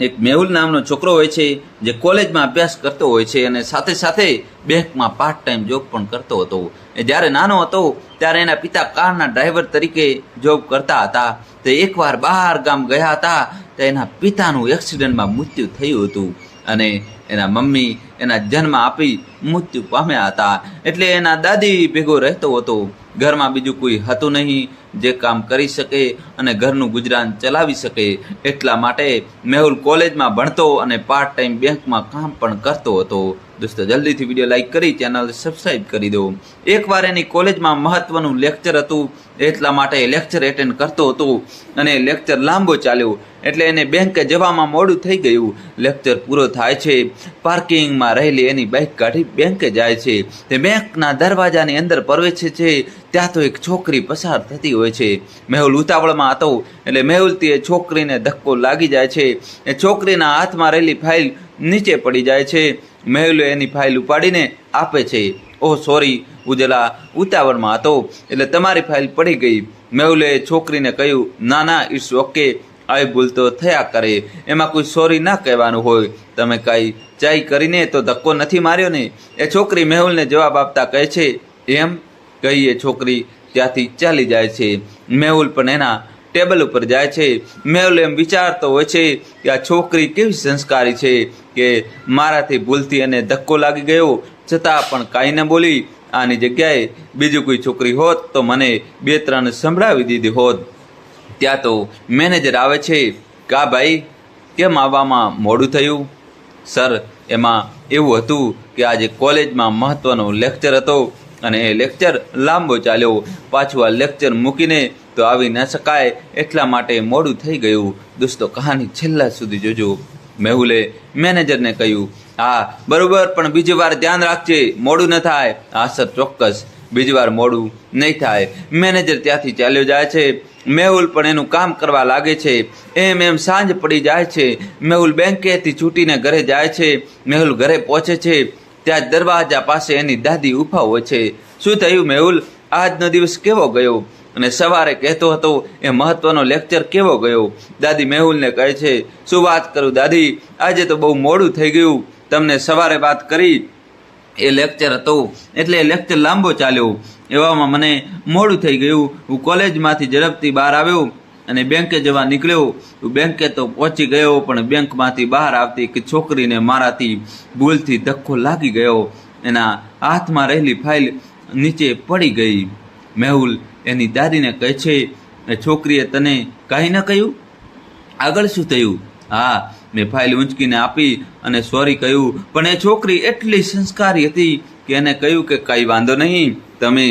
એક મેહુલ નામનો છોકરો હોય છે જે કોલેજમાં અભ્યાસ કરતો હોય છે અને સાથે સાથે બેંકમાં પાર્ટ ટાઈમ જોબ પણ કરતો હતો. એ જ્યારે નાનો હતો, ત્યારે એના પિતા કારના ડ્રાઈવર તરીકે જોબ કરતા હતા. તે એકવાર બહાર ગામ ગયા હતા, તો એના પિતાનું એક્સિડન્ટમાં મૃત્યુ થયું હતું. અને એના મમ્મી એના જન્મ આપી મૃત્યુ પામ્યા હતા. એટલે એના દાદી ભેગો રહેતો હતો. ઘરમાં બીજું કોઈ હતું નહીં. જે કામ કરી શકે અને ઘરનું ગુજરાન ચલાવી શકે એટલા માટે મેહુલ કોલેજમાં ભણતો અને પાર્ટ ટાઈમ બેંકમાં કામ પણ કરતો હતો. દોસ્તો, જલ્દીથી વીડિયો લાઇક કરી, ચેનલ સબસ્ક્રાઈબ કરી દો એકવાર એની કોલેજમાં મહત્ત્વનું લેક્ચર હતું, એટલા માટે એ લેક્ચર એટેન્ડ કરતો હતો અને લેક્ચર લાંબો ચાલ્યો. એટલે એને બેંકે જવામાં મોડું થઈ ગયું. લેક્ચર પૂરો થાય છે. પાર્કિંગમાં રહેલી એની બાઇક કાઢી બેંકે જાય છે. તે બેંકના દરવાજાની અંદર પ્રવેશે છે. ત્યાં તો એક છોકરી પસાર થતી હોય છે. મેહુલ ઉતાવળમાં હતો. એટલે મેહુલથી એ છોકરીને ધક્કો લાગી જાય છે. એ છોકરીના હાથમાં રહેલી ફાઇલ નીચે પડી જાય છે. મેહુલે એની ફાઇલ ઉપાડીને આપે છે. ઓહ, સોરી, ઉજલા ઉતાવળમાં હતો. એટલે તમારી ફાઇલ પડી ગઈ. મેહુલે છોકરીને કહ્યું, ના ના ઇટ્સ ઓકે. આવી ભૂલ તો થયા કરે. એમાં કોઈ સોરી ના કહેવાનું હોય. તમે કાંઈ ચાઈ કરીને તો ધક્કો નથી માર્યો ને? એ છોકરી મેહુલને જવાબ આપતા કહે છે, એમ? કહીએ, છોકરી ત્યાંથી ચાલી જાય છે. મેહુલ પણ એના ટેબલ ઉપર જાય છે. મેવલ એમ વિચારતો હોય છે કે આ છોકરી કેવી સંસ્કારી છે કે મારાથી ભૂલથી એને ધક્કો લાગી ગયો. છતાં પણ કાંઈ ન બોલી. આની જગ્યાએ બીજું કોઈ છોકરી હોત તો મને બે ત્રણ સંભળાવી દીધી હોત. ત્યાં તો મેનેજર આવે છે કા ભાઈ, કેમ આવવામાં મોડું થયું? સર, એમાં એવું હતું કે આજે કોલેજમાં મહત્ત્વનો લેક્ચર હતો અને એ લેક્ચર લાંબો ચાલ્યો. પાછું આ લેક્ચર મૂકીને તો આવી ન શકાય એટલા માટે મોડું થઈ ગયું. દોસ્તો, કહાની છેલ્લા સુધી જોજો. મેહુલે મેનેજરને કહ્યું, હા, બરોબર, પણ બીજી વાર ધ્યાન રાખજે, મોડું ન થાય. હા સર ચોક્કસ, બીજી વાર મોડું નહીં થાય. મેનેજર ત્યાંથી ચાલ્યો જાય છે. મેહુલ પણ એનું કામ કરવા લાગે છે. એમ એમ સાંજ પડી જાય છે. મેહુલ બેંકેથી છૂટીને ઘરે જાય છે. મેહુલ ઘરે પહોંચે છે. ત્યાં દરવાજા પાસે એની દાદી ઊભા હોય છે. શું થયું મેહુલ? આજનો દિવસ કેવો ગયો? અને સવારે કહેતો હતો, એ મહત્વનો લેક્ચર કેવો ગયો? દાદી મેહુલને કહે છે, શું વાત કરું દાદી? આજે તો બહુ મોડું થઈ ગયું. તમને સવારે વાત કરી. એ લેક્ચર હતો. એટલે એ લેક્ચર લાંબો ચાલ્યો. એવામાં મને મોડું થઈ ગયું. હું કોલેજમાંથી ઝડપથી બહાર આવ્યો અને બેંકે જવા નીકળ્યો. બેંકે તો પહોંચી ગયો, પણ બેંકમાંથી બહાર આવતી એક છોકરીને મારાથી ભૂલથી ધક્કો લાગી ગયો. એના હાથમાં રહેલી ફાઇલ નીચે પડી ગઈ. મેહુલ એની દાદીને કહે છે છોકરીએ તને કાંઈ ન કહ્યું? આગળ શું થયું? હા, મેં ફાઇલ ઊંચકીને આપી અને સોરી કહ્યું, પણ એ છોકરી એટલી સંસ્કારી હતી કે એને કહ્યું કે કાંઈ વાંધો નહીં, તમે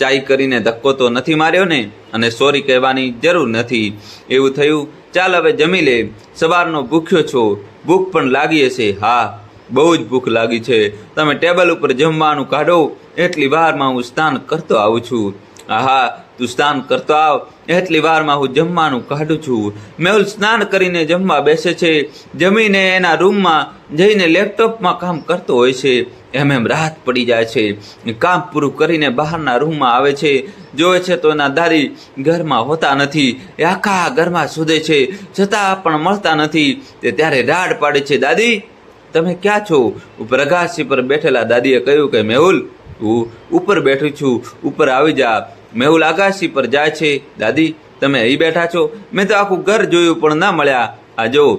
ચાઈ કરીને ધક્કો તો નથી માર્યો ને, અને સોરી કહેવાની જરૂર નથી. એવું થયું. ચાલ હવે જમી લે, સવારનો ભૂખ્યો છો, ભૂખ પણ લાગી હશે. હા, બહુ જ ભૂખ લાગી છે. તમે ટેબલ ઉપર જમવાનું કાઢો, એટલી વારમાં હું સ્નાન કરતો આવું છું. આહા, તું સ્નાન કરતો આવ. એટલી વારમાં હું જમવાનું કાઢું છું. મેહુલ સ્નાન કરીને જમવા બેસે છે. જમીને એના રૂમમાં જઈને લેપટોપમાં કામ કરતો હોય છે. એમ એમ રાહત પડી જાય છે. કામ પૂરું કરીને બહારના રૂમમાં આવે છે. જોવે છે તો એના દાદી ઘરમાં હોતા નથી. એ આખા ઘરમાં શોધે છે. છતાં પણ મળતા નથી. તે ત્યારે રાડ પાડે છે. દાદી, તમે ક્યાં છો? ઉપર પર બેઠેલા દાદીએ કહ્યું કે, મેહુલ હું ઉપર બેઠું છું, ઉપર આવી જા. મેહુલ આકાશી પર જાય છે. દાદી, તમે અહીં બેઠા છો. મેં તો આખું ઘર જોયું પણ ના મળ્યા. આ જો,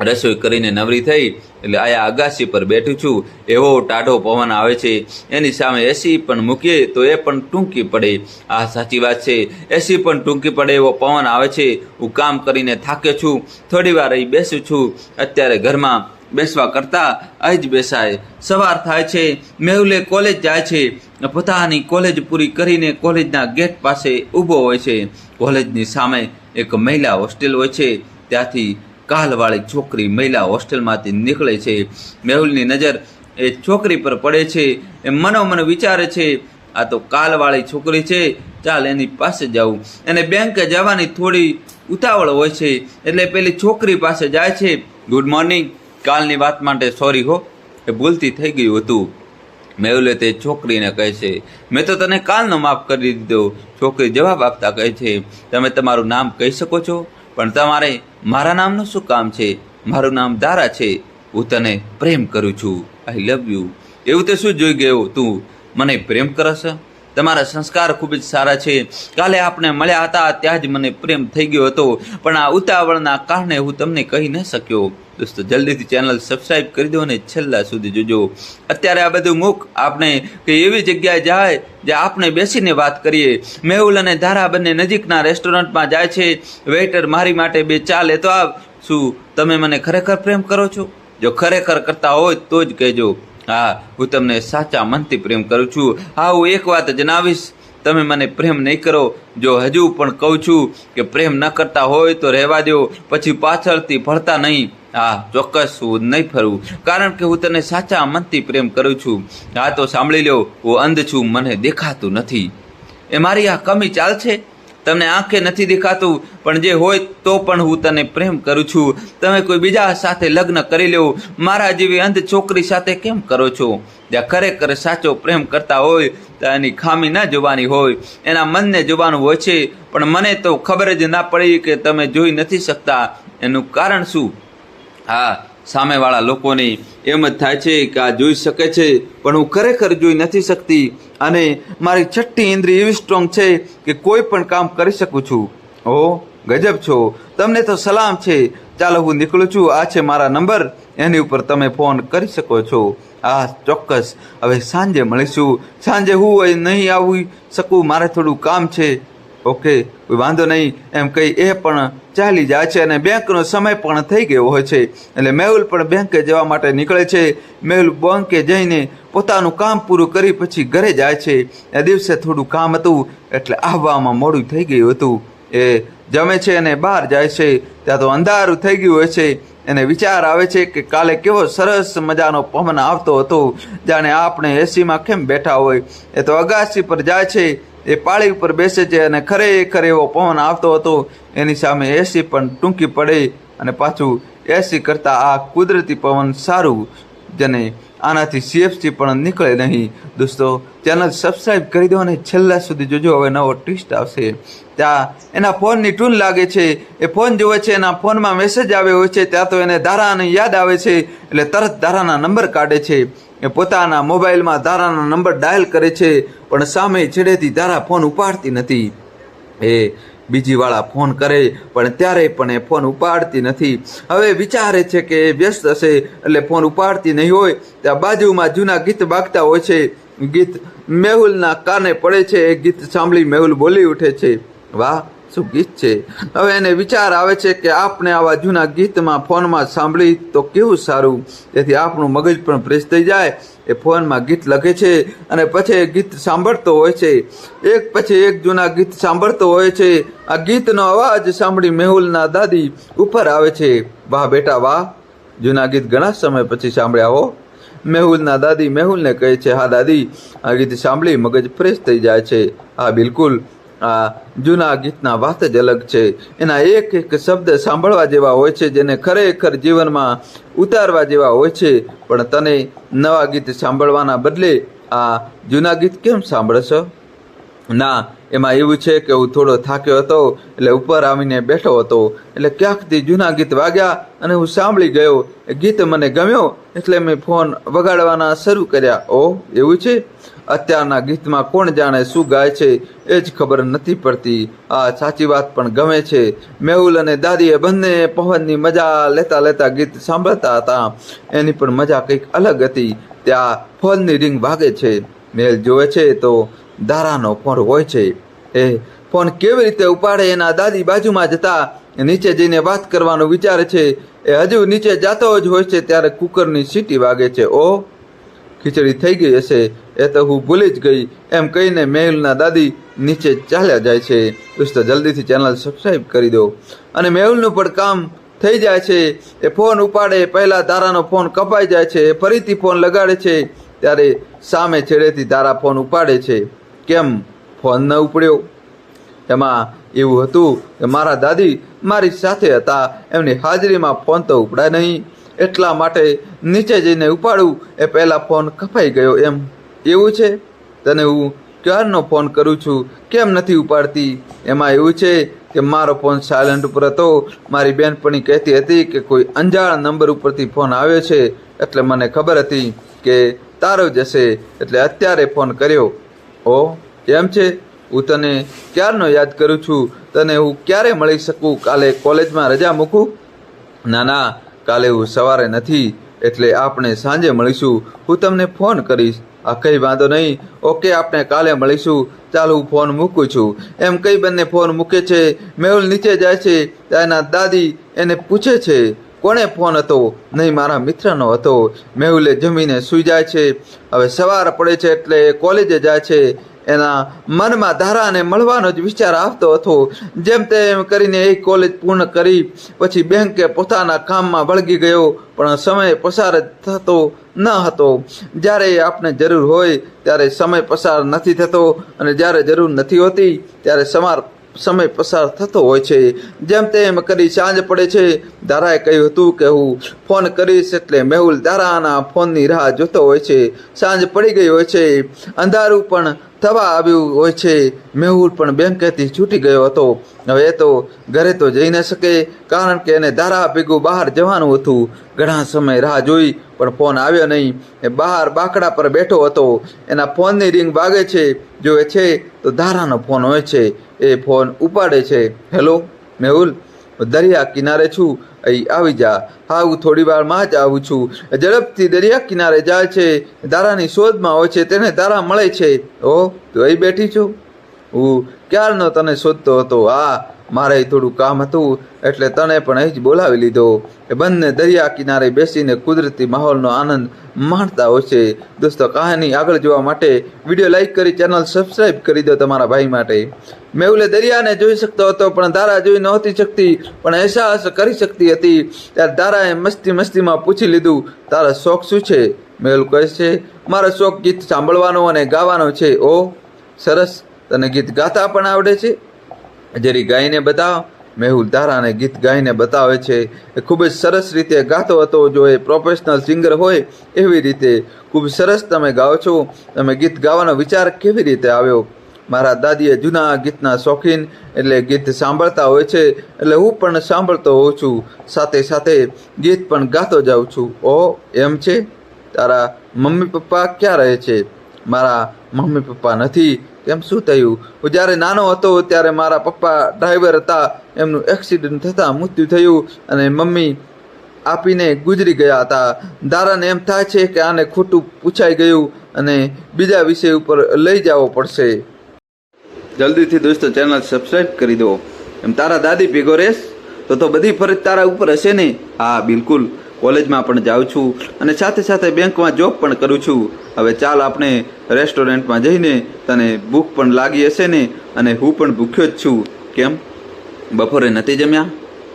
રસોઈ કરીને નવરી થઈ, એટલે આયા અગાસી પર બેઠું છું. એવો ટાઢો પવન આવે છે. એની સામે એસી પણ મૂકીએ તો એ પણ ટૂંકી પડે. આ સાચી વાત છે. એસી પણ ટૂંકી પડે એવો પવન આવે છે. હું કામ કરીને થાક્યો છું. થોડી વાર અહીં બેસું છું. અત્યારે ઘરમાં બેસવા કરતાં અહીં જ બેસાય. સવાર થાય છે મેહુલે કોલેજ જાય છે. પોતાની કોલેજ પૂરી કરીને કોલેજના ગેટ પાસે ઊભો હોય છે. કોલેજની સામે એક મહિલા હોસ્ટેલ હોય છે. ત્યાંથી કાલવાળી છોકરી મહિલા હોસ્ટેલમાંથી નીકળે છે. મેહુલની નજર એ છોકરી પર પડે છે. એ મનોમન વિચારે છે, આ તો કાલવાળી છોકરી છે. ચાલ એની પાસે જાઉં. એને બેંકે જવાની થોડી ઉતાવળ હોય છે. એટલે પેલી છોકરી પાસે જાય છે. Good morning. કાલની વાત માટે સોરી હો, એ ભૂલથી થઈ ગયું હતું. મેહુલે તે છોકરીને કહે છે, મેં તો તને કાલનો માફ કરી દીધો. છોકરી જવાબ આપતા કહે છે, તમે તમારું નામ કહી શકો છો, પણ તમારે મારા નામનું શું કામ છે? મારું નામ દારા છે. હું તને પ્રેમ કરું છું. આઈ લવ યુ એવું તે શું જોઈ ગયો તું? મને પ્રેમ કરશ તમારા સંસ્કાર ખૂબ જ સારા છે. કાલે આપણે મળ્યા હતા, ત્યાં જ મને પ્રેમ થઈ ગયો હતો, પણ આ ઉતાવળના કારણે હું તમને કહી ન શક્યો. દોસ્તો, જલ્દીથી ચેનલ સબસ્ક્રાઈબ કરી દો અને છેલ્લા સુધી જોજો. અત્યારે આ બધું મુખ આપણે કે એવી જગ્યાએ જાય જે આપણે બેસીને વાત કરીએ. મેહુલ અને ધારા બંને નજીકના રેસ્ટોરન્ટમાં જાય છે. વેઇટર મારી માટે બે ચા લેતો આવ. શું તમે મને ખરેખર પ્રેમ કરો છો? જો ખરેખર કરતા હોય તો જ કહેજો. હા, હું તમને સાચા મનથી પ્રેમ કરું છું. હા, હું એક વાત જણાવીશ. તમે મને પ્રેમ નહીં કરો. જો હજુ પણ કહું છું કે પ્રેમ ન કરતા હોય તો રહેવા દો. પછી પાછળથી ફરતા નહીં. હા, ચોક્કસ હું નહીં ફરું. કારણ કે હું તને સાચા મનથી પ્રેમ કરું છું. હા, તો સાંભળી લો હું અંધ છું, મને દેખાતું નથી. એ મારી આ કમી ચાલશે? તમને આંખે નથી દેખાતું, પણ જે હોય તો પણ હું તને પ્રેમ કરું છું. તમે કોઈ બીજા સાથે લગ્ન કરી લો. મારા જેવી અંધ છોકરી સાથે કેમ કરો છો? જ્યાં ખરેખર સાચો પ્રેમ કરતા હોય, ત્યાં એની ખામી ના જોવાની હોય. એના મનને જોવાનું હોય છે, પણ મને તો ખબર જ ના પડી કે તમે જોઈ નથી શકતા. એનું કારણ શું? હા સામેવાળા લોકોને એમ જ થાય છે કે આ જોઈ શકે છે, પણ હું ખરેખર જોઈ નથી શકતી. અને મારી છઠ્ઠી ઇન્દ્રિય એવી સ્ટ્રોંગ છે કે કોઈ પણ કામ કરી શકું છું. ઓ ગજબ છો. તમને તો સલામ છે. ચાલો હું નીકળું છું. આ છે મારા નંબર. એની ઉપર તમે ફોન કરી શકો છો. આ ચોક્કસ. હવે સાંજે મળીશું. સાંજે હું નહીં આવી શકું. મારે થોડું કામ છે. ઓકે, કોઈ વાંધો નહીં. એમ કહી એ પણ ચાલી જાય છે અને બેંકનો સમય પણ થઈ ગયો હોય છે. એટલે મેહુલ પણ બેંકે જવા માટે નીકળે છે. મેહુલ બેંકે જઈને પોતાનું કામ પૂરું કરી પછી ઘરે જાય છે. એ દિવસે થોડું કામ હતું, એટલે આવવામાં મોડું થઈ ગયું હતું. એ જમે છે અને બહાર જાય છે. ત્યાં તો અંધારું થઈ ગયું હોય છે. એને વિચાર આવે છે કે કાલે કેવો સરસ મજાનો પવન આવતો હતો. જાણે આપણે એસીમાં કેમ બેઠા હોય. એ તો અગાસી પર જાય છે. એ પાળી ઉપર બેસે છે અને ખરેખર એવો પવન આવતો હતો. એની સામે એસી પણ ટૂંકી પડે અને પાછું એસી કરતાં આ કુદરતી પવન સારું, જેને આનાથી સીએફસી પણ નીકળે નહીં. દોસ્તો, ચેનલ સબસ્ક્રાઈબ કરી દો અને છેલ્લા સુધી જોજો, હવે નવો ટ્વિસ્ટ આવશે. ત્યાં એના ફોનની ટૂન લાગે છે. એ ફોન જોવે છે, એના ફોનમાં મેસેજ આવ્યો હોય છે, ત્યાં તો એને ધારાને યાદ આવે છે, એટલે તરત ધારાના નંબર કાઢે છે. એ પોતાના મોબાઈલમાં ધારાનો નંબર ડાયલ કરે છે, પણ સામે છેડેથી ધારા ફોન ઉપાડતી નથી. એ બીજીવાળા ફોન કરે, પણ ત્યારે પણ એ ફોન ઉપાડતી નથી. હવે વિચારે છે કે એ વ્યસ્ત હશે, એટલે ફોન ઉપાડતી નહીં હોય ત્યાં બાજુમાં જૂના ગીત વાગતા હોય છે. ગીત મેહુલના કાને પડે છે, એ ગીત સાંભળી મેહુલ બોલી ઉઠે છે. વાહ! શું ગીત છે? હવે એને વિચાર આવે છે કે આપણે આવા જૂના ગીતમાં ફોનમાં સાંભળી તો કેવું સારું? તેથી આપણું મગજ પણ ફ્રેશ થઈ જાય, એ ફોનમાં ગીત લખે છે અને પછી એ ગીત સાંભળતો હોય છે. એક પછી એક જૂના ગીત સાંભળતો હોય છે. આ ગીતનો અવાજ સાંભળી મેહુલના દાદી ઉપર આવે છે. વાહ બેટા વાહ, જૂના ગીત ઘણા સમય પછી સાંભળ્યા હો. મેહુલના દાદી મેહુલને કહે છે, હા દાદી, આ ગીત સાંભળી મગજ ફ્રેશ થઈ જાય છે. હા, બિલકુલ. આ જૂના ગીતના વાત જ અલગ છે. એના એક એક શબ્દ સાંભળવા જેવા હોય છે, જેને ખરેખર જીવનમાં ઉતારવા જેવા હોય છે. પણ તને નવા ગીત સાંભળવાના બદલે આ જૂના ગીત કેમ સાંભળશો? ના, એમાં એવું છે કે હું થોડો થાક્યો હતો, એટલે ઉપર આવીને બેઠો હતો. એટલે ક્યાંકથી જૂના ગીત વાગ્યા અને હું સાંભળી ગયો. એ ગીત મને ગમ્યો, એટલે મેં ફોન વગાડવાના શરૂ કર્યા. ઓહ, એવું છે? અત્યારના ગીતમાં કોણ જાણે શું ગાય છે, એ જ ખબર નથી પડતી. આ સાચી વાત પણ ગમે છે. મેહુલ અને દાદીએ બંને પવનની મજા લેતા લેતા ગીત સાંભળતા હતા. એની પણ મજા કંઈક અલગ હતી. ત્યાં ફોનની રિંગ વાગે છે. મેલ જોવે છે તો દારાનો ફોન હોય છે. એ ફોન કેવી રીતે ઉપાડે એના દાદી બાજુમાં જતા નીચે જઈને વાત કરવાનું વિચારે છે. એ હજુ નીચે જાતો જ હોય છે ત્યારે કુકરની સીટી વાગે છે. ઓ, ખીચડી થઈ ગઈ હશે. એ તો હું ભૂલી જ ગઈ. એમ કહીને મેહુલના દાદી નીચે ચાલ્યા જાય છે. દોસ્તો જલ્દીથી ચેનલ સબસ્ક્રાઈબ કરી દો. અને મેહુલનું પણ કામ થઈ જાય છે. એ ફોન ઉપાડે, પહેલાં તારાનો ફોન કપાઈ જાય છે. ફરીથી ફોન લગાડે છે. ત્યારે સામે છેડેથી તારા ફોન ઉપાડે છે. કેમ ફોન ન ઉપડ્યો? એમાં એવું હતું કે મારા દાદી મારી સાથે હતા, એમની હાજરીમાં ફોન તો ઉપડાય નહીં. એટલા માટે નીચે જઈને ઉપાડું, એ પહેલાં ફોન કપાઈ ગયો એમ. એવું છે? તને હું ક્યારનો ફોન કરું છું? કેમ નથી ઉપાડતી? એમાં એવું છે કે મારો ફોન સાયલન્ટ ઉપર હતો. મારી બેનપણી કહેતી હતી કે કોઈ અંજાણ નંબર ઉપરથી ફોન આવ્યો છે. એટલે મને ખબર હતી કે તારો જશે એટલે અત્યારે ફોન કર્યો. ઓ કેમ છે? હું તને ક્યારનો યાદ કરું છું? તને હું ક્યારે મળી શકું? કાલે કોલેજમાં રજા મૂકું? ના ના, કાલે હું સવારે નથી, એટલે આપણે સાંજે મળીશું. હું તમને ફોન કરીશ. આ કંઈ વાંધો નહીં. ઓકે, આપણે કાલે મળીશું. ચાલ, હું ફોન મૂકું છું. એમ કઈ બંને ફોન મૂકે છે. મેહુલ નીચે જાય છે. ત્યાં એના દાદી એને પૂછે છે કોણે ફોન હતો? નહીં, મારા મિત્રનો હતો. મેહુલે જમીને સૂઈ જાય છે. હવે સવાર પડે છે એટલે કોલેજે જાય છે. એના મનમાં ધારાને મળવાનો જ વિચાર આવતો હતો. જેમ તેમ કરીને એ કોલેજ પૂર્ણ કરી, પછી બેંકે પોતાના કામમાં વળગી ગયો, પણ સમય પસાર થતો ન હતો. જ્યારે આપણે જરૂર હોય, ત્યારે સમય પસાર નથી થતો, અને જ્યારે જરૂર નથી હોતી, ત્યારે સમાર સમય પસાર થતો હોય છે. જેમ તેમ કરી સાંજ પડે છે. દારાએ કહ્યું હતું કે હું ફોન કરીશ એટલે મેહુલ દારાના ફોનની રાહ જોતો હોય છે. સાંજ પડી ગઈ હોય છે. અંધારું પણ થવા આવ્યું હોય છે. મેહુલ પણ બેંકેથી છૂટી ગયો હતો. હવે તો ઘરે તો જઈ ન શકે, કારણ કે એને ધારા ભેગું બહાર જવાનું હતું. ઘણા સમય રાહ જોઈ, પણ ફોન આવ્યો નહીં. એ બહાર બાકડા પર બેઠો હતો. એના ફોનની રિંગ વાગે છે જો એ છે, તો ધારાનો ફોન હોય છે. એ ફોન ઉપાડે છે. હેલો, મેહુલ, દરિયા કિનારે છું. અહીં આવી જા. હા, હું થોડી વારમાં જ આવું છું. ઝડપથી દરિયા કિનારે જાય છે. તારાની શોધમાં હોય છે. તેને તારા મળે છે. ઓ તું અહીં બેઠી છું? હું ક્યારનો તને શોધતો હતો? હા મારે થોડું કામ હતું, એટલે તને પણ અહીં જ બોલાવી લીધો. એ બંને દરિયા કિનારે બેસીને કુદરતી માહોલનો આનંદ માણતા હોય છે. દોસ્તો, કહાની આગળ જોવા માટે વીડિયો લાઈક કરી, ચેનલ સબસ્ક્રાઈબ કરી દો તમારા ભાઈ માટે. મેહુલે દરિયાને જોઈ શકતો હતો, પણ દારા જોઈ નહોતી શકતી, પણ અહેસાસ કરી શકતી હતી. ત્યારે દારાએ મસ્તી મસ્તીમાં પૂછી લીધું, તારા શોખ શું છે? મેહુલ કહે છે, મારો શોખ ગીત સાંભળવાનો અને ગાવાનો છે. ઓ, સરસ. તને ગીત ગાતા પણ આવડે છે? જરી ગાઈને બતાવ, મેહુલ તારાને ગીત ગાઈને બતાવે છે. એ ખૂબ જ સરસ રીતે ગાતો હતો. જો એ પ્રોફેશનલ સિંગર હોય, એવી રીતે ખૂબ સરસ તમે ગાઓ છો. તમે ગીત ગાવાનો વિચાર કેવી રીતે આવ્યો? મારા દાદીએ જૂના ગીતના શોખીન એટલે ગીત સાંભળતા હોય છે, એટલે હું પણ સાંભળતો હોઉં છું. સાથે સાથે ગીત પણ ગાતો જાઉં છું. ઓ, એમ છે? તારા મમ્મી પપ્પા ક્યાં રહે છે? મારા મમ્મી પપ્પા નથી. કેમ શું થયું? હું જ્યારે નાનો હતો, ત્યારે મારા પપ્પા ડ્રાઈવર હતા. એમનું એક્સિડન્ટ થતાં મૃત્યુ થયું અને મમ્મી આપીને ગુજરી ગયા હતા. દારાને એમ થાય છે કે આને ખોટું પૂછાઈ ગયું અને બીજા વિષય ઉપર લઈ જવો પડશે. જલ્દીથી દોસ્તો ચેનલ સબસ્ક્રાઈબ કરી દો. એમ તારા દાદી ભેગો રેસ તો તો બધી ફરજ તારા ઉપર હશે ને? હા, બિલકુલ. કોલેજમાં પણ જાઉં છું અને સાથે સાથે બેંકમાં જોબ પણ કરું છું. હવે ચાલ આપણે રેસ્ટોરન્ટમાં જઈને તને ભૂખ પણ લાગી હશે ને અને હું પણ ભૂખ્યો જ છું. કેમ? બપોરે નથી જમ્યા?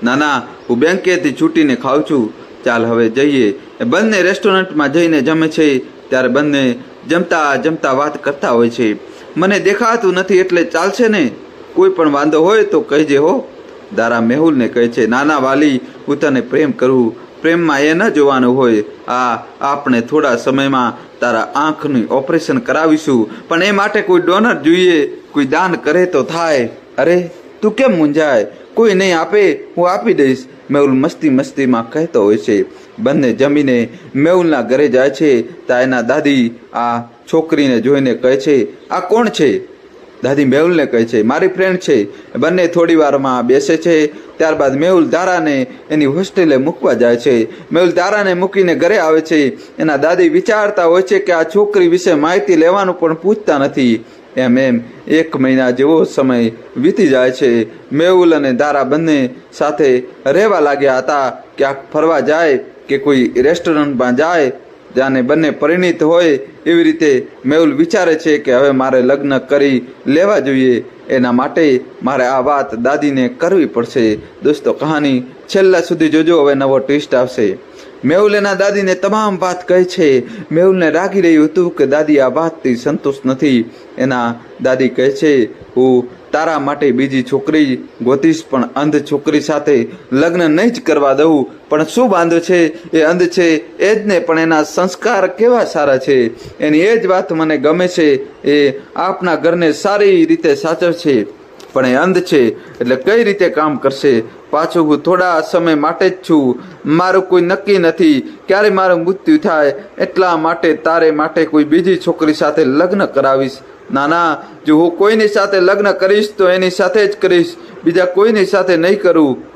ના ના, હું બેંકેથી છૂટીને ખાઉં છું. ચાલ હવે જઈએ. બંને રેસ્ટોરન્ટમાં જઈને જમે છે. ત્યારે બંને જમતા જમતા વાત કરતા હોય છે. મને દેખાતું નથી એટલે ચાલશે ને? કોઈ પણ વાંધો હોય તો કહેજે હો. દારા મેહુલને કહે છે, નાના વાલી, હું તને પ્રેમ કરું. પ્રેમમાં એ ન જોવાનું હોય, આ આપણે થોડા સમયમાં તારા આંખનું ઓપરેશન કરાવીશું. પણ એ માટે કોઈ ડોનર જોઈએ, કોઈ દાન કરે તો થાય. અરે, તું કેમ મૂંઝાય? કોઈ નહીં આપે, હું આપી દઈશ. મેહુલ મસ્તી મસ્તીમાં કહેતો હોય છે. બંને જમીને મેહુલના ઘરે જાય છે. ત્યાં એના દાદી આ છોકરીને જોઈને કહે છે, આ કોણ છે? દાદી મેહુલને કહે છે, મારી ફ્રેન્ડ છે. બંને થોડી વારમાં બેસે છે. ત્યારબાદ મેહુલ દારાને એની હોસ્ટેલે મૂકવા જાય છે. મેહુલ દારાને મૂકીને ઘરે આવે છે. એના દાદી વિચારતા હોય છે કે આ છોકરી વિશે માહિતી લેવાનું પણ પૂછતા નથી. એમ એમ, એક મહિના જેવો સમય વીતી જાય છે. મેહુલ અને દારા બંને સાથે રહેવા લાગ્યા હતા. ક્યાંક ફરવા જાય કે કોઈ રેસ્ટોરન્ટમાં જાય જાણે બંને પરિણીત હોય એવી રીતે મેહુલ વિચારે છે કે હવે મારે લગ્ન કરી લેવા જોઈએ. એના માટે મારે આ વાત દાદીને કરવી પડશે. દોસ્તો, કહાની છેલ્લા સુધી જોજો, હવે નવો ટ્વિસ્ટ આવશે. મેહુલ એના દાદીને તમામ વાત કહે છે. મેહુલને રાગી રહ્યું હતું કે દાદી આ વાતથી સંતુષ્ટ નથી. એના દાદી કહે છે, હું તારા માટે બીજી છોકરી ગોતીશ, પણ અંધ છોકરી સાથે લગ્ન નહીં જ કરવા દઉં. પણ શું વાંધો છે એ અંધ છે? એ જ ને, પણ એના સંસ્કાર કેવા સારા છે? એની એ જ વાત મને ગમે છે, એ આપના ઘરને સારી રીતે સાચવશે. પણ એ અંધ છે, એટલે કઈ રીતે કામ કરશે? પાછું હું થોડા સમય માટે જ છું. મારું કોઈ નક્કી નથી. ક્યારે મારું મૃત્યુ થાય? એટલા માટે તારે માટે કોઈ બીજી છોકરી સાથે લગ્ન કરાવીશ. ના ના જો હું કોઈની સાથે લગ્ન કરીશ, તો એની સાથે જ કરીશ. બીજા કોઈની સાથે નહીં કરું.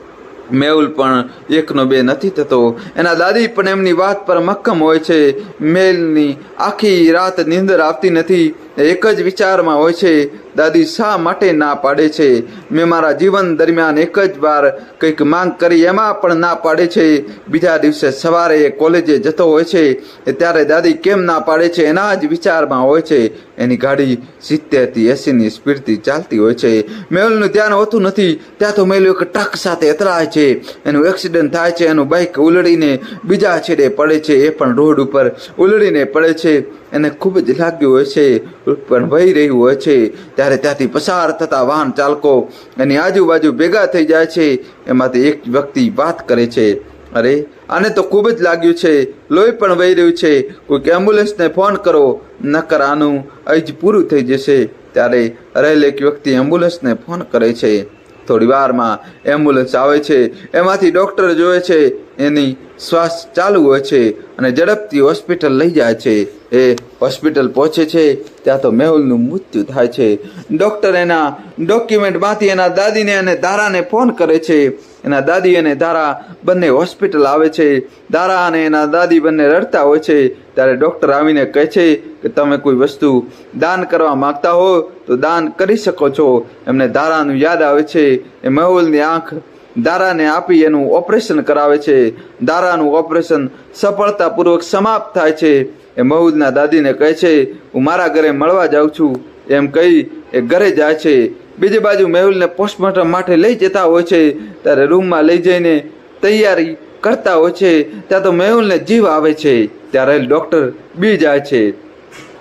મેહુલ પણ એકનો બે નથી થતો. એના દાદી પણ એમની વાત પર મક્કમ હોય છે. મેલની આખી રાત નીંદર આવતી નથી. એક જ વિચારમાં હોય છે, દાદી, શા માટે ના પાડે છે? મેં મારા જીવન દરમિયાન એક જ વાર કંઈક માંગ કરી, એમાં પણ ના પાડે છે. બીજા દિવસે સવારે એ કોલેજે જતો હોય છે ત્યારે દાદી, કેમ ના પાડે છે? એના જ વિચારમાં હોય છે. એની ગાડી સિત્તેરથી એંસીની સ્પીડથી ચાલતી હોય છે. મેહુલનું ધ્યાન હોતું નથી. ત્યાં તો મેહુલ એક ટ્રક સાથે અથડાય છે. એનું એક્સિડન્ટ થાય છે, એનું બાઇક ઉલડીને બીજા છેડે પડે છે. એ પણ રોડ ઉપર ઉલડીને પડે છે. એને ખૂબ જ લાગ્યું હોય છે પણ વહી રહ્યું હોય છે. ત્યારે ત્યાંથી પસાર થતા વાહન ચાલકો એની આજુબાજુ ભેગા થઈ જાય છે. એમાંથી એક વ્યક્તિ વાત કરે છે. અરે, આને તો ખૂબ જ લાગ્યું છે. લોહી પણ વહી રહ્યું છે. કોઈક એમ્બ્યુલન્સને ફોન કરો. નકર આનું જ પૂરું થઈ જશે. ત્યારે રહેલ એક વ્યક્તિ એમ્બ્યુલન્સને ફોન કરે છે. થોડી વારમાં એમ્બ્યુલન્સ આવે છે. એમાંથી ડૉક્ટર જોવે છે. એની શ્વાસ ચાલુ હોય છે અને ઝડપથી હોસ્પિટલ લઈ જાય છે. એ હોસ્પિટલ પહોંચે છે, ત્યાં તો મેહુલનું મૃત્યુ થાય છે. ડૉક્ટર એના ડોક્યુમેન્ટમાંથી એના દાદીને અને દારાને ફોન કરે છે. એના દાદી અને દારા બંને હોસ્પિટલ આવે છે. દારા અને એના દાદી બંને રડતા હોય છે. ત્યારે ડૉક્ટર આવીને કહે છે કે તમે કોઈ વસ્તુ દાન કરવા માંગતા હો, તો દાન કરી શકો છો. એમને દારાનું યાદ આવે છે. એ મેહુલની આંખ દારાને આપી એનું ઓપરેશન કરાવે છે. દારાનું ઓપરેશન સફળતાપૂર્વક સમાપ્ત થાય છે. એ મહુદના દાદીને કહે છે, હું મારા ઘરે મળવા જાઉં છું. એમ કહી એ ઘરે જાય છે. બીજી બાજુ મેહુલને પોસ્ટમોર્ટમ માટે લઈ જતા હોય છે. ત્યારે રૂમમાં લઈ જઈને તૈયારી કરતા હોય છે. ત્યાં તો મેહુલને જીવ આવે છે. ત્યારે ડૉક્ટર બી જાય છે.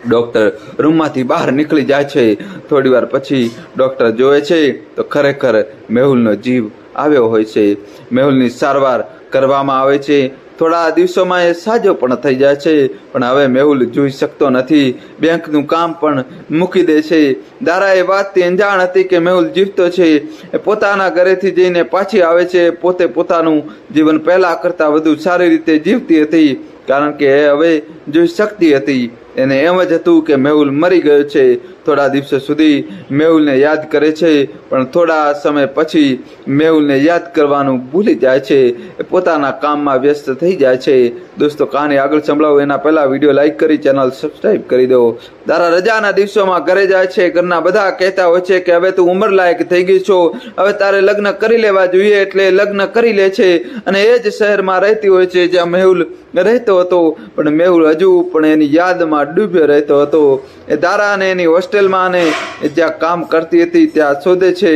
ડૉક્ટર રૂમમાંથી બહાર નીકળી જાય છે. થોડી વાર પછી ડૉક્ટર જોવે છે તો ખરેખર મેહુલનો જીવ આવ્યો હોય છે. મેહુલની સારવાર કરવામાં આવે છે. થોડા દિવસોમાં એ સાજો પણ થઈ જાય છે. પણ હવે મેહુલ જોઈ શકતો નથી. બેંકનું કામ પણ મૂકી દે છે. દારા એ વાતથી અંજાણ હતી કે મેહુલ જીવતો છે. એ પોતાના ઘરેથી જઈને પાછી આવે છે. પોતે પોતાનું જીવન પહેલાં કરતાં વધુ સારી રીતે જીવતી હતી. કારણ કે એ હવે જોઈ શકતી હતી. એને એમ જ હતું કે મેહુલ મરી ગયો છે. થોડા દિવસો સુધી મેહુલને યાદ કરે છે, પણ થોડા સમય પછી મેહુલને યાદ કરવાનું ભૂલી જાય છે. એ પોતાના કામમાં વ્યસ્ત થઈ જાય છે. દોસ્તો કહાની આગળ સંભળાવો એના પહેલાં વીડિયો લાઇક કરી, ચેનલ સબસ્ક્રાઈબ કરી દો. તારા રજાના દિવસોમાં ઘરે જાય છે, ઘરના બધા કહેતા હોય છે કે હવે તું ઉંમર લાયક થઈ ગઈ છો, હવે તારે લગ્ન કરી લેવા જોઈએ એટલે લગ્ન કરી લે છે અને એ જ શહેરમાં રહેતી હોય છે જ્યાં મેહુલ રહેતો હતો, પણ મેહુલ હજુ પણ એની યાદમાં ડૂબ્યો રહેતો હતો. એ દારા અને એની હોસ્ટેલમાં અને જ્યાં કામ કરતી હતી ત્યાં શોધે છે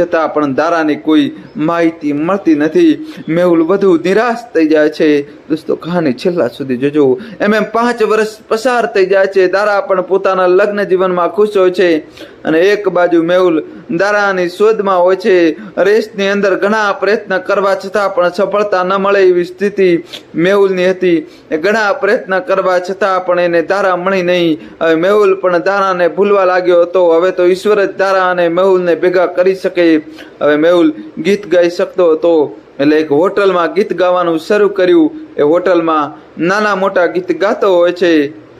છતાં પણ દારાની કોઈ માહિતી મળતી નથી. મેહુલ વધુ નિરાશ થઈ જાય છે. દોસ્તો, કહાની છેલ્લા સુધી જોજો. એમ એમ પાંચ વર્ષ પસાર થઈ જાય છે. દારા પણ પોતાના લગ્ન જીવનમાં ખુશ હોય છે. અને એક બાજુ મેહુલ દારાની શોધમાં હોય છે. રેસની અંદર ઘણા પ્રયત્ન કરવા છતાં પણ સફળતા ન મળે એવી સ્થિતિ મેહુલની હતી. એ ઘણા પ્રયત્ન કરવા છતાં પણ એને દારા મળી નહીં. હવે મેહુલ પણ દારાને ભૂલવા લાગ્યો હતો. હવે તો ઈશ્વર જ દારા અને મેહુલને ભેગા કરી શકે હવે મેહુલ ગીત ગાઈ શકતો હતો. એટલે એક હોટલમાં ગીત ગાવાનું શરૂ કર્યું. એ હોટલમાં નાના મોટા ગીત ગાતો હોય છે.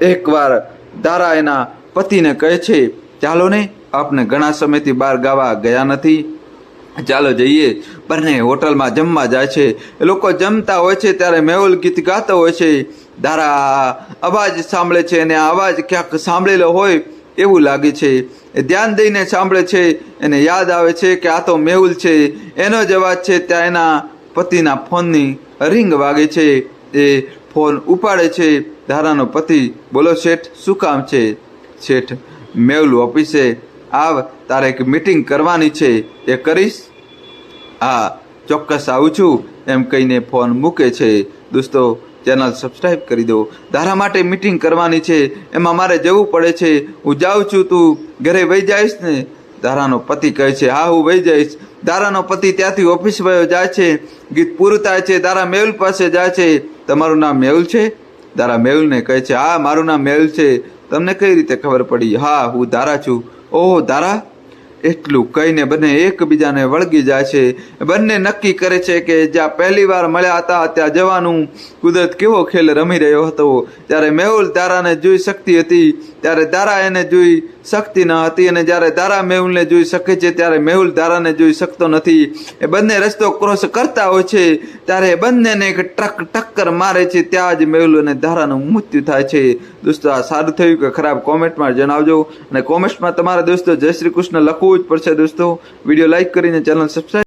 એકવાર દારા એના પતિને કહે છે, ચાલો ને, આપને ઘણા સમયથી બહાર ગાવા ગયા નથી. ચાલો જઈએ. બંને હોટલમાં જમવા જાય છે. એ લોકો જમતા હોય છે, ત્યારે મેહુલ ગીત ગાતો હોય છે. દારા અવાજ સાંભળે છે અને અવાજ ક્યાંક સાંભળેલો હોય એવું લાગે છે. એ ધ્યાન દઈને સાંભળે છે એને યાદ આવે છે કે આ તો મેહુલ છે. એનો જ અવાજ છે ત્યાં એના પતિના ફોનની રિંગ વાગે છે. એ ફોન ઉપાડે છે. ધારાનો પતિ બોલો, શેઠ, શું કામ છે? શેઠ, મેહુલ ઓફિસે. આવ, તારે એક મિટિંગ કરવાની છે. એ કરીશ. હા, ચોક્કસ આવું છું. એમ કહીને ફોન મૂકે છે. દોસ્તો ચેનલ સબસ્ક્રાઈબ કરી દો. તારા માટે મીટિંગ કરવાની છે. એમાં મારે જવું પડે છે. હું જાઉં છું, તું ઘરે વહી જઈશ ને? ધારાનો પતિ કહે છે, હા, હું વહી જઈશ. ધારાનો પતિ ત્યાંથી ઓફિસ વયો જાય છે. ગીત પૂરું થાય છે. દારા મેહુલ પાસે જાય છે. તમારું નામ મેહુલ છે? દારા મેહુલને કહે છે, હા, મારું નામ મેહુલ છે. તમને કઈ રીતે ખબર પડી? હા, હું ધારા છું. ઓહો દારા એટલું કહીને બંને એકબીજાને વળગી જાય છે. બંને નક્કી કરે છે કે જ્યાં પહેલી વાર મળ્યા હતા, ત્યાં જવાનું કુદરત કેવો ખેલ રમી રહ્યો હતો. ત્યારે મેહુલ તારાને જોઈ શકતી હતી ત્યારે તારા એને જોઈ શકતી ન હતી અને જ્યારે તારા મેહુલને જોઈ શકે છે, ત્યારે મેહુલ તારાને જોઈ શકતો નથી. એ બંને રસ્તો ક્રોસ કરતા હોય છે, ત્યારે બંનેને એક ટ્રક ટક્કર મારે છે, ત્યાં જ મેહુલ અને ધારાનું મૃત્યુ થાય છે. દોસ્તો, આ સારું થયું કે ખરાબ કોમેન્ટમાં જણાવજો અને કોમેન્ટમાં તમારા દોસ્તો જય શ્રી કૃષ્ણ લખવું જ પડશે દોસ્તો. વીડિયો લાઇક કરીને ચેનલ સબસ્ક્રાઈબ